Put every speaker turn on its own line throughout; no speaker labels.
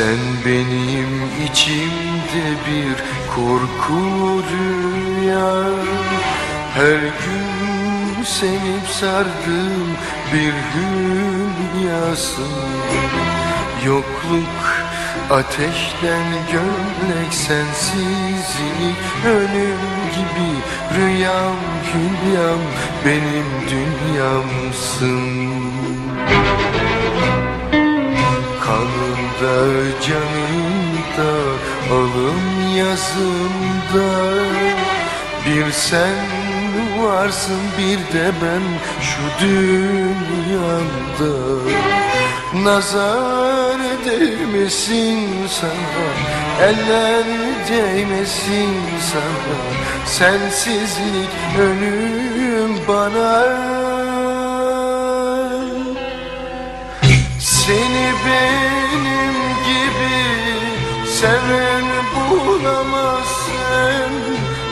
Sen benim içimde bir korku rüya Her gün sevip sardığım bir hülyasın Yokluk ateşten gömlek sensizlik Ölüm gibi rüyam hülyam benim dünyamsın Kanımda canımda alım yazımda Bir sen varsın bir de ben şu dünyada Nazar değmesin sana Eller değmesin sana. Sensizlik ölüm bana benim gibi seven bulamazsın.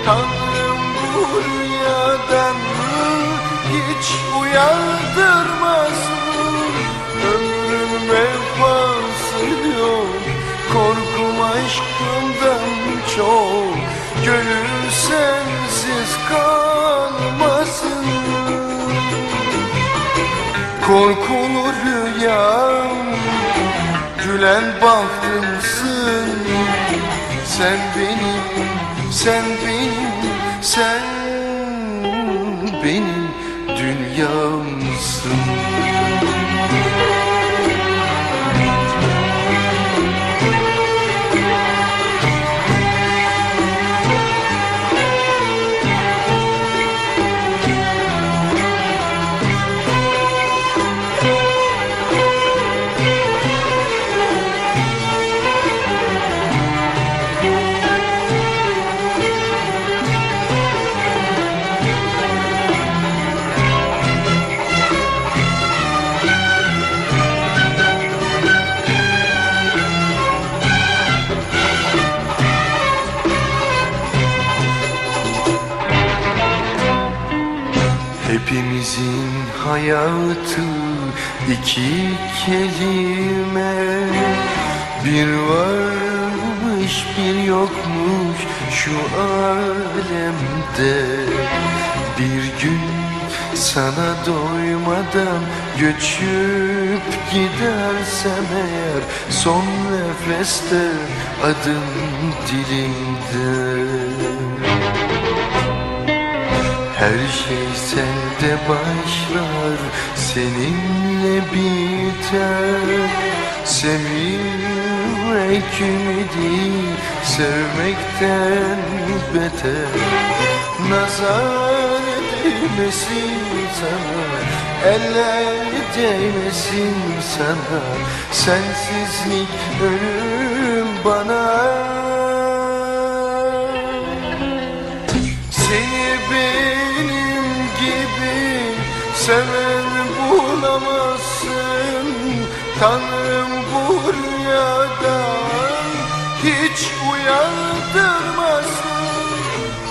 Tanrım bu rüyadan hiç uyandırmasın Ömrüm vefası yok Korkum aşkımdan çok. Gönül sensiz kalmasın. Korkulu rüyam Gülen bahtımsın. Sen benim, sen benim, sen benim dünyamsın hayatı iki kelime. Bir varmış bir yokmuş şu alemde. Bir gün sana doymadan göçüp gidersem eğer Son nefeste adım dilimde her şey sende başlar, seninle biter. Sevilmek ümidi, sevmekten beter. Nazar değmesin sana, eller değmesin sana. Sensizlik ölüm bana seven bulamazsın Tanrım bu rüyadan hiç uyandırmasın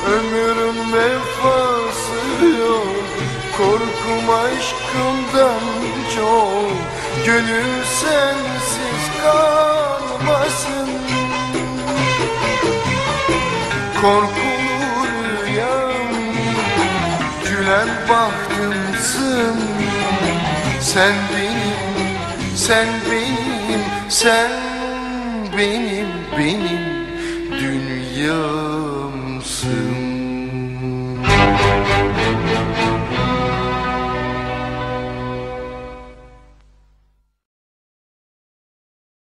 Ömrüm vefası yok Korkum aşkımdan çok. Gönül sensiz kalmasın. Korkulu Sen benim, sen benim, sen benim, benim dünyamsın.